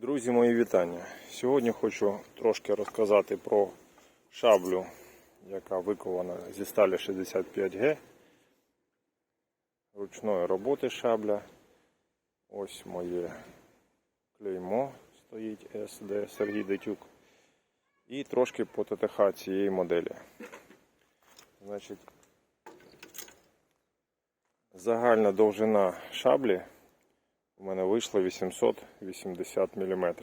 Друзі, мої вітання. Сьогодні хочу трошки розказати про шаблю, яка викована зі сталі 65Г. Ручної роботи шабля. Ось моє клеймо стоїть SD Сергій Детюк. І трошки по ТТХ цієї моделі. Значить, загальна довжина шаблі у мене вийшло 880 мм.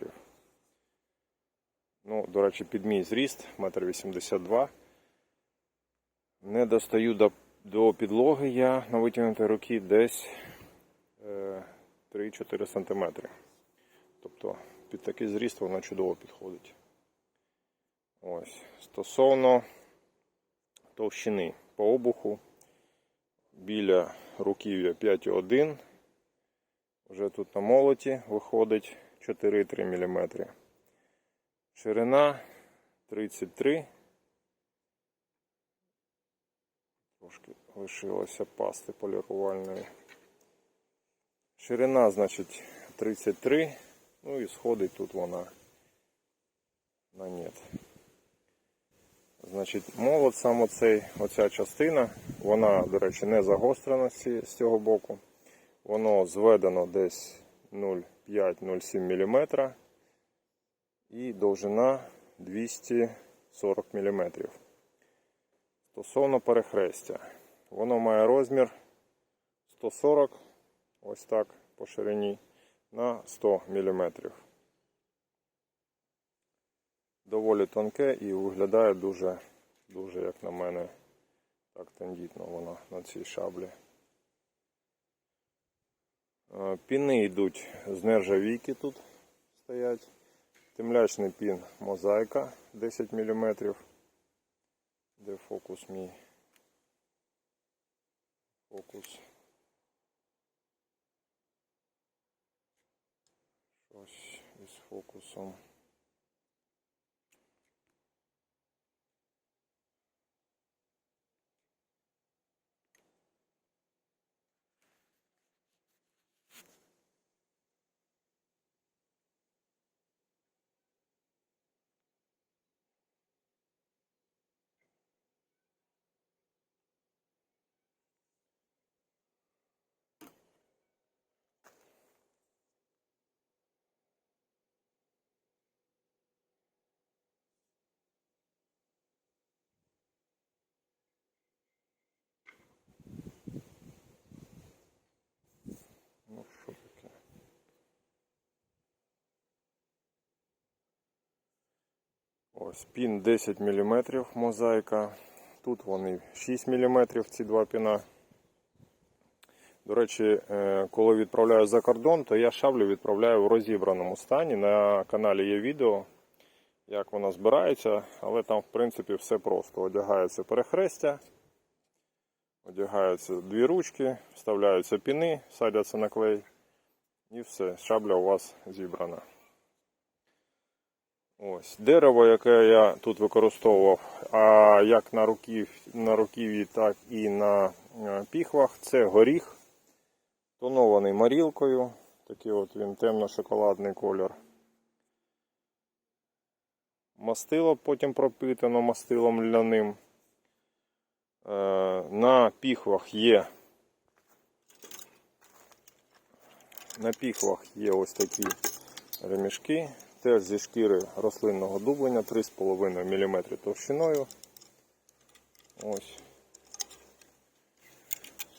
Ну, до речі, під мій зріст 1,82 м. Не достаю до, до підлоги я на витягнутій руки десь е, 3-4 см. Тобто під такий зріст воно чудово підходить. Ось. Стосовно товщини по обуху біля руків'я 5,1 вже тут на молоті виходить 4,3 мм. Ширина 33. Трошки лишилося пасти полірувальної. Ширина, значить, 33. Ну і сходить тут вона на нет. Значить, молот сам оцей, оця частина, вона, до речі, не загострена з цього боку. Воно зведено десь 0,5-0,7 мм і довжина 240 мм. Стосовно перехрестя, воно має розмір 140, ось так по ширині, на 100 мм. Доволі тонке і виглядає дуже, дуже, як на мене, так тендітно воно на цій шаблі. Піни йдуть з нержавійки тут стоять. Темлячний пін мозаїка 10 мм. Де фокус мій? Фокус. Щось із фокусом. Ось пін 10 мм мозаїка. Тут вони 6 мм ці два піна. До речі, е, коли відправляю за кордон, то я шаблю відправляю в розібраному стані. На каналі є відео, як вона збирається, але там, в принципі, все просто. Одягається перехрестя, одягаються дві ручки, вставляються піни, садяться на клей. І все, шабля у вас зібрана. Ось дерево, яке я тут використовував, а як на руків, на руків'ї, так і на е, піхвах, це горіх, тонований марілкою. Такий от він темно-шоколадний колір. Мастило потім пропитано мастилом ляним. Е, На піхвах є. На піхвах є ось такі ремішки, теж зі шкіри рослинного дублення 3,5 мм товщиною. Ось.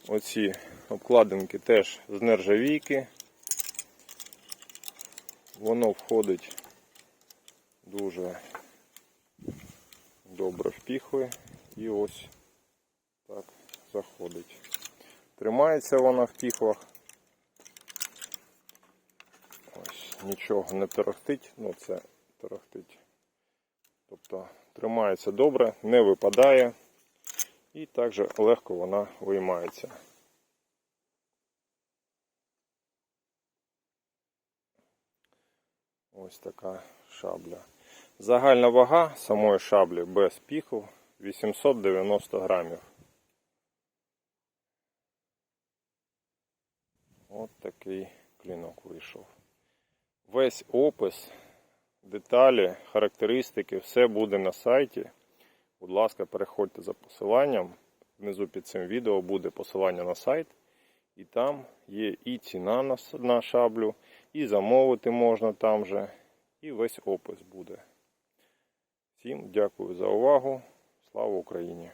Оці обкладинки теж з нержавійки. Воно входить дуже добре в піхви і ось так заходить. Тримається вона в піхвах. Ось, нічого не торохтить, ну це торохтить. Тобто тримається добре, не випадає і також легко вона виймається. Ось така шабля. Загальна вага самої шаблі без піху 890 грамів. От такий клінок вийшов. Весь опис, деталі, характеристики, все буде на сайті. Будь ласка, переходьте за посиланням. Внизу під цим відео буде посилання на сайт. І там є і ціна на, шаблю, і замовити можна там же, і весь опис буде. Всім дякую за увагу. Слава Україні!